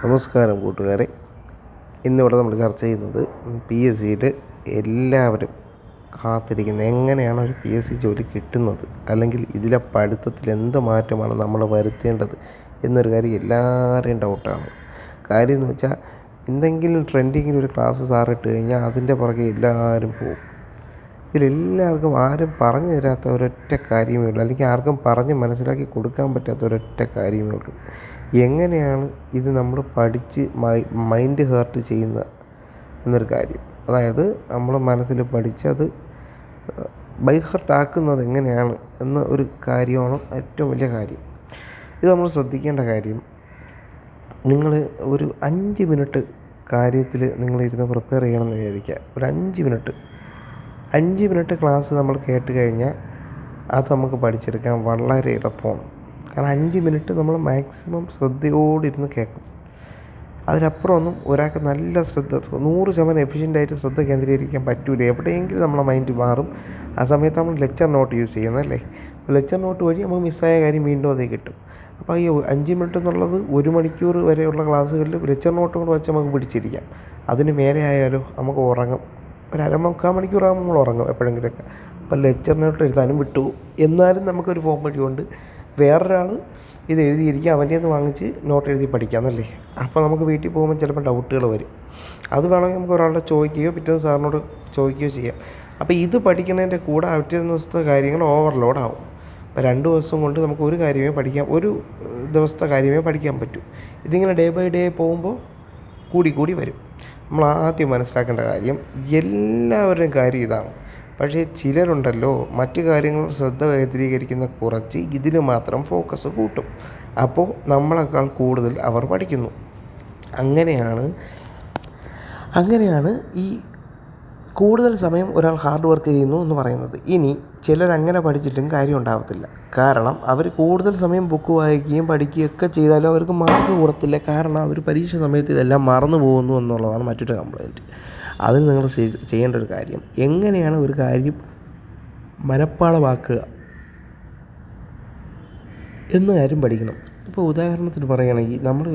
നമസ്കാരം കൂട്ടുകാരെ. ഇന്നിവിടെ നമ്മൾ ചർച്ച ചെയ്യുന്നത് പി എസ് സിയിൽ എല്ലാവരും കാത്തിരിക്കുന്ന എങ്ങനെയാണ് ഒരു പി എസ് സി ജോലി കിട്ടുന്നത്? അല്ലെങ്കിൽ ഇതിലെ പഠിത്തത്തിൽ എന്ത് മാറ്റമാണ് നമ്മൾ വരുത്തേണ്ടത് എന്നൊരു കാര്യം എല്ലാവരെയും ഡൗട്ടാണ് കാര്യം എന്ന് വെച്ചാൽ എന്തെങ്കിലും ട്രെൻഡിങ്ങിന് ഒരു ക്ലാസ് സാറിട്ട് കഴിഞ്ഞാൽ അതിന്റെ പുറകെ എല്ലാവരും പോകും. ഇതിലെല്ലാവർക്കും ആരും പറഞ്ഞു തരാത്ത ഒരൊറ്റ കാര്യമേ ഉള്ളൂ. അല്ലെങ്കിൽ ആർക്കും പറഞ്ഞ് മനസ്സിലാക്കി കൊടുക്കാൻ പറ്റാത്ത ഒരൊറ്റ കാര്യമേ ഉള്ളൂ. എങ്ങനെയാണ് ഇത് നമ്മൾ പഠിച്ച് മൈൻഡ് ഹേർട്ട് ചെയ്യുന്ന എന്നൊരു കാര്യം. അതായത് നമ്മൾ മനസ്സിൽ പഠിച്ച് അത് ബൈ ഹർട്ട് ആക്കുന്നത് എങ്ങനെയാണ് എന്ന ഒരു കാര്യമാണ് ഏറ്റവും വലിയ കാര്യം. ഇത് നമ്മൾ ശ്രദ്ധിക്കേണ്ട കാര്യം നിങ്ങൾ ഒരു അഞ്ച് മിനിറ്റ് കാര്യത്തിൽ നിങ്ങളിരുന്ന് പ്രിപ്പയർ ചെയ്യണമെന്ന് വിചാരിക്കുക. ഒരു അഞ്ച് മിനിറ്റ്. അഞ്ച് മിനിറ്റ് ക്ലാസ് നമ്മൾ കേട്ട് കഴിഞ്ഞാൽ അത് നമുക്ക് പഠിച്ചെടുക്കാൻ വളരെ എളുപ്പമാണ്. കാരണം അഞ്ച് മിനിറ്റ് നമ്മൾ മാക്സിമം ശ്രദ്ധയോടിരുന്ന് കേൾക്കും. അതിനപ്പുറമൊന്നും ഒരാൾക്ക് നല്ല ശ്രദ്ധ നൂറ് ശതമാനം എഫിഷ്യന്റായിട്ട് ശ്രദ്ധ കേന്ദ്രീകരിക്കാൻ പറ്റൂല. എവിടെയെങ്കിലും നമ്മളെ മൈൻഡ് മാറും. ആ സമയത്ത് നമ്മൾ ലെക്ചർ നോട്ട് യൂസ് ചെയ്യുന്നതല്ലേ? ലെക്ചർ നോട്ട് വഴി നമുക്ക് മിസ്സായ കാര്യം വീണ്ടും അതേ കിട്ടും. അപ്പോൾ ഈ അഞ്ച് മിനിറ്റ് എന്നുള്ളത് ഒരു മണിക്കൂർ വരെയുള്ള ക്ലാസ്സുകളിൽ ലെക്ചർ നോട്ട് കൊണ്ട് വെച്ച് നമുക്ക് പിടിച്ചിരിക്കാം. അതിന് മേലെ ആയാലോ നമുക്ക് ഉറങ്ങും. ഒരു അരമുക്കാൽ മണിക്കൂറാകുമ്പോൾ നമ്മൾ ഉറങ്ങും എപ്പോഴെങ്കിലുമൊക്കെ. അപ്പോൾ ലെക്ചർ നോട്ട് എഴുതാനും വിട്ടു എന്നാലും നമുക്കൊരു പോംവഴി കൊണ്ട് വേറൊരാൾ ഇത് എഴുതിയിരിക്കുക അവന്റെ നിന്ന് വാങ്ങിച്ച് നോട്ട് എഴുതി പഠിക്കാമെന്നല്ലേ അപ്പോൾ നമുക്ക് വീട്ടിൽ പോകുമ്പോൾ ചിലപ്പോൾ ഡൗട്ടുകൾ വരും. അത് വേണമെങ്കിൽ നമുക്ക് ഒരാളുടെ ചോദിക്കുകയോ പിറ്റേന്ന് സാറിനോട് ചോദിക്കുകയോ ചെയ്യാം. അപ്പോൾ ഇത് പഠിക്കുന്നതിന്റെ കൂടെ പിറ്റേ ദിവസത്തെ കാര്യങ്ങൾ ഓവർലോഡാവും അപ്പോൾ രണ്ട് ദിവസം കൊണ്ട് നമുക്ക് ഒരു കാര്യമേ പഠിക്കാൻ ഒരു ദിവസത്തെ കാര്യമേ പഠിക്കാൻ പറ്റൂ. ഇതിങ്ങനെ ഡേ ബൈ ഡേ പോകുമ്പോൾ കൂടി കൂടി വരും. നമ്മൾ ആദ്യം മനസ്സിലാക്കേണ്ട കാര്യം എല്ലാവരുടെയും കാര്യം ഇതാണ്. പക്ഷേ ചിലരുണ്ടല്ലോ മറ്റു കാര്യങ്ങൾ ശ്രദ്ധ കേന്ദ്രീകരിക്കുന്ന കുറച്ച് ഇതിന് മാത്രം ഫോക്കസ് കൂട്ടും. അപ്പോൾ നമ്മളെക്കാൾ കൂടുതൽ അവർ പഠിക്കുന്നു. അങ്ങനെയാണ് അങ്ങനെയാണ് ഈ കൂടുതൽ സമയം ഒരാൾ ഹാർഡ് വർക്ക് ചെയ്യുന്നു എന്ന് പറയുന്നത്. ഇനി ചിലർ അങ്ങനെ പഠിച്ചിട്ടും കാര്യം ഉണ്ടാകത്തില്ല കാരണം അവർ കൂടുതൽ സമയം ബുക്ക് വായിക്കുകയും പഠിക്കുകയൊക്കെ ചെയ്താലും അവർക്ക് മാർക്ക് കൂടത്തില്ല. കാരണം അവർ പരീക്ഷ സമയത്ത് ഇതെല്ലാം മറന്നു പോകുന്നു എന്നുള്ളതാണ് മറ്റൊരു കംപ്ലയിന്റ് അതിന് നിങ്ങൾ ചെയ്യേണ്ട ഒരു കാര്യം. എങ്ങനെയാണ് ഒരു കാര്യം മനപ്പാടമാക്കുക എന്ന കാര്യം പഠിക്കണം. ഇപ്പോൾ ഉദാഹരണത്തിന് പറയുകയാണെങ്കിൽ നമ്മൾ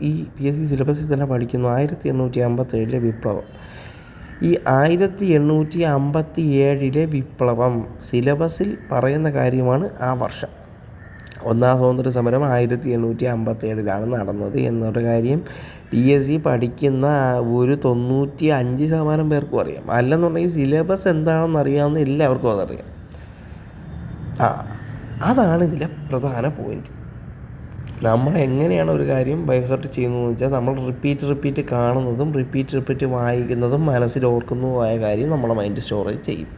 ഈ പി എസ് സി സിലബസിൽ തന്നെ പഠിക്കുന്നു ആയിരത്തി എണ്ണൂറ്റി അമ്പത്തേഴിലെ വിപ്ലവം. ഈ ആയിരത്തി എണ്ണൂറ്റി അമ്പത്തി ഏഴിലെ വിപ്ലവം സിലബസിൽ പറയുന്ന കാര്യമാണ് ആ വർഷം. ഒന്നാം സ്വാതന്ത്ര്യ സമരം ആയിരത്തി എണ്ണൂറ്റി അമ്പത്തി ഏഴിലാണ് നടന്നത് എന്നൊരു കാര്യം പി എസ് സി പഠിക്കുന്ന ഒരു തൊണ്ണൂറ്റി അഞ്ച് ശതമാനം പേർക്കും അറിയാം. അല്ലെന്നുണ്ടെങ്കിൽ സിലബസ് എന്താണെന്ന് അറിയാവുന്ന എല്ലാവർക്കും അതറിയാം. ആ അതാണ് ഇതിലെ പ്രധാന പോയിന്റ് നമ്മൾ എങ്ങനെയാണ് ഒരു കാര്യം ബൈഹർട്ട് ചെയ്യുന്നതെന്ന് വെച്ചാൽ നമ്മൾ റിപ്പീറ്റ് റിപ്പീറ്റ് കാണുന്നതും റിപ്പീറ്റ് റിപ്പീറ്റ് വായിക്കുന്നതും മനസ്സിൽ ഓർക്കുന്നതുമായ കാര്യം നമ്മളെ മൈൻഡ് സ്റ്റോറേജ് ചെയ്യും.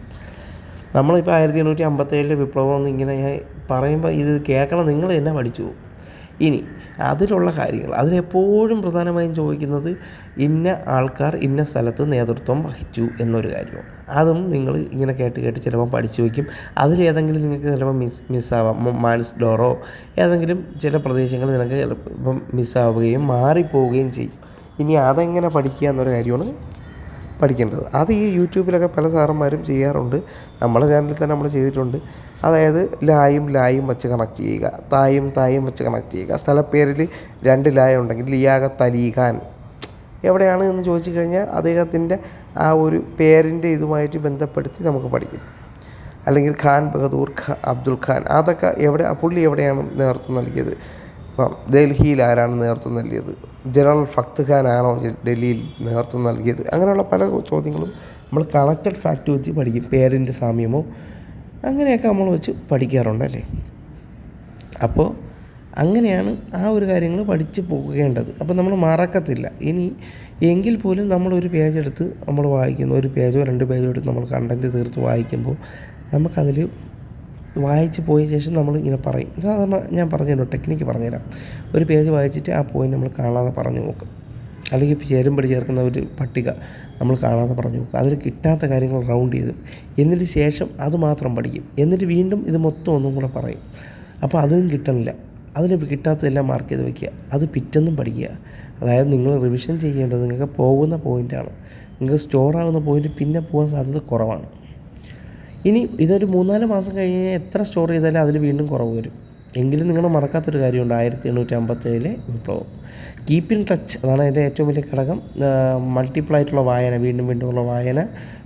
നമ്മളിപ്പോൾ ആയിരത്തി എണ്ണൂറ്റി അമ്പത്തേഴിലെ വിപ്ലവം എന്ന് ഇങ്ങനെ പറയുമ്പോൾ ഇത് കേൾക്കണം. നിങ്ങൾ തന്നെ പഠിച്ചു. ഇനി അതിലുള്ള കാര്യങ്ങൾ അതിലെപ്പോഴും പ്രധാനമായും ചോദിക്കുന്നത് ഇന്ന ആൾക്കാർ ഇന്ന സ്ഥലത്ത് നേതൃത്വം വഹിച്ചു എന്നൊരു കാര്യമാണ്. അതും നിങ്ങൾ ഇങ്ങനെ കേട്ട് കേട്ട് ചിലപ്പോൾ പഠിച്ചു വയ്ക്കും. അതിലേതെങ്കിലും നിങ്ങൾക്ക് ചിലപ്പോൾ മിസ് മിസ്സാവാം. മാൻസ് ഡോറോ ഏതെങ്കിലും ചില പ്രദേശങ്ങൾ നിങ്ങൾക്ക് ചിലപ്പം മിസ്സാവുകയും മാറിപ്പോവുകയും ചെയ്യും. ഇനി അതെങ്ങനെ പഠിക്കുക എന്നൊരു കാര്യമാണ് പഠിക്കേണ്ടത്. അത് ഈ യൂട്യൂബിലൊക്കെ പല സാറന്മാരും ചെയ്യാറുണ്ട്. നമ്മളെ ചാനലിൽ തന്നെ നമ്മൾ ചെയ്തിട്ടുണ്ട്. അതായത് ലായും ലായും വെച്ച് കണക്ട് ചെയ്യുക തായും തായും വെച്ച് കണക്ട് ചെയ്യുക. സ്ഥലപ്പേരിൽ രണ്ട് ലായ ഉണ്ടെങ്കിൽ ലിയാക തലീഖാൻ. എവിടെയാണ് എന്ന് ചോദിച്ചു കഴിഞ്ഞാൽ അദ്ദേഹത്തിന്റെ ആ ഒരു പേരിന്റെ ഇതുമായിട്ട് ബന്ധപ്പെടുത്തി നമുക്ക് പഠിക്കും. അല്ലെങ്കിൽ ഖാൻ ബഹദൂർ ഖാ അബ്ദുൽ ഖാൻ. അതൊക്കെ എവിടെ പുള്ളി എവിടെയാണ് നേതൃത്വം നൽകിയത്? ഇപ്പം ഡൽഹിയിൽ ആരാണ് നേതൃത്വം നൽകിയത്? ജനറൽ ഫക്ത് ഖാനാണോ ഡൽഹിയിൽ നേതൃത്വം നൽകിയത്? അങ്ങനെയുള്ള പല ചോദ്യങ്ങളും നമ്മൾ കണക്റ്റഡ് ഫാക്റ്റ് വെച്ച് പഠിക്കും. പേരിന്റെ സാമ്യമോ അങ്ങനെയൊക്കെ നമ്മൾ വെച്ച് പഠിക്കാറുണ്ട് അല്ലേ? അപ്പോൾ അങ്ങനെയാണ് ആ ഒരു കാര്യങ്ങൾ പഠിച്ച് പോകേണ്ടത്. അപ്പോൾ നമ്മൾ മറക്കത്തില്ല. ഇനി എങ്കിൽ പോലും നമ്മളൊരു പേജ് എടുത്ത് നമ്മൾ വായിക്കുന്നു. ഒരു പേജോ രണ്ട് പേജോ എടുത്ത് നമ്മൾ കണ്ടന്റ് തീർത്ത് വായിക്കുമ്പോൾ നമുക്കതിൽ വായിച്ച് പോയ ശേഷം നമ്മൾ ഇങ്ങനെ പറയും. സാധാരണ ഞാൻ പറഞ്ഞുതരാം ടെക്നിക്ക് പറഞ്ഞുതരാം. ഒരു പേജ് വായിച്ചിട്ട് ആ പോയിന്റ് നമ്മൾ കാണാതെ പറഞ്ഞു നോക്കും. അല്ലെങ്കിൽ ചേരുമ്പടി ചേർക്കുന്ന ഒരു പട്ടിക നമ്മൾ കാണാതെ പറഞ്ഞു നോക്കുക അതിൽ കിട്ടാത്ത കാര്യങ്ങൾ റൗണ്ട് ചെയ്ത്. എന്നിട്ട് ശേഷം അത് മാത്രം പഠിക്കും. എന്നിട്ട് വീണ്ടും ഇത് മൊത്തം ഒന്നും കൂടെ പറയും. അപ്പോൾ അതിനും കിട്ടണില്ല. അതിന് കിട്ടാത്തതെല്ലാം മാർക്ക് ചെയ്ത് വയ്ക്കുക അത് പിറ്റെന്നും പഠിക്കുക. അതായത് നിങ്ങൾ റിവിഷൻ ചെയ്യേണ്ടത് നിങ്ങൾക്ക് പോകുന്ന പോയിന്റാണ് നിങ്ങൾക്ക് സ്റ്റോർ ആകുന്ന പോയിന്റ് പിന്നെ പോകാൻ സാധ്യത കുറവാണ്. ഇനി ഇതൊരു മൂന്നാൽ മാസം കഴിഞ്ഞ് എത്ര സ്റ്റോർ ചെയ്താലും അതിൽ വീണ്ടും കുറവ് വരും. എങ്കിലും നിങ്ങൾ മറക്കാത്തൊരു കാര്യമുണ്ട്. ആയിരത്തി എണ്ണൂറ്റി അമ്പത്തേഴിലെ വിപ്ലവം. കീപ്പ് ഇൻ ടച്ച് അതാണ് അതിന്റെ ഏറ്റവും വലിയ ഘടകം. മൾട്ടിപ്പിൾ ആയിട്ടുള്ള വായന വീണ്ടും വീണ്ടും ഉള്ള വായന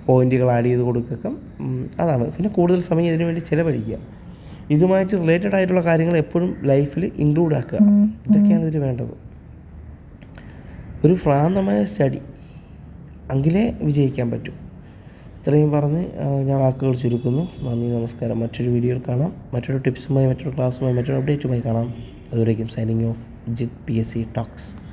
പോയിന്റുകൾ ആഡ് ചെയ്ത് കൊടുക്കുക അതാണ്. പിന്നെ കൂടുതൽ സമയം ഇതിനു വേണ്ടി ചിലവഴിക്കുക. ഇതുമായിട്ട് റിലേറ്റഡ് ആയിട്ടുള്ള കാര്യങ്ങൾ എപ്പോഴും ലൈഫിൽ ഇൻക്ലൂഡ് ആക്കുക. ഇതൊക്കെയാണ് ഇതിൽ വേണ്ടത്. ഒരു ഭ്രാന്തമായ സ്റ്റഡി എങ്കിലേ വിജയിക്കാൻ പറ്റും. ഇത്രയും പറഞ്ഞ് ഞാൻ വാക്കുകൾ ചുരുക്കുന്നു. നന്ദി നമസ്കാരം. മറ്റൊരു വീഡിയോയിൽ കാണാം. മറ്റൊരു ടിപ്സുമായി മറ്റൊരു ക്ലാസ്സുമായി മറ്റൊരു അപ്ഡേറ്റുമായി കാണാം. അതുവരേക്കും signing off Jith P S C talks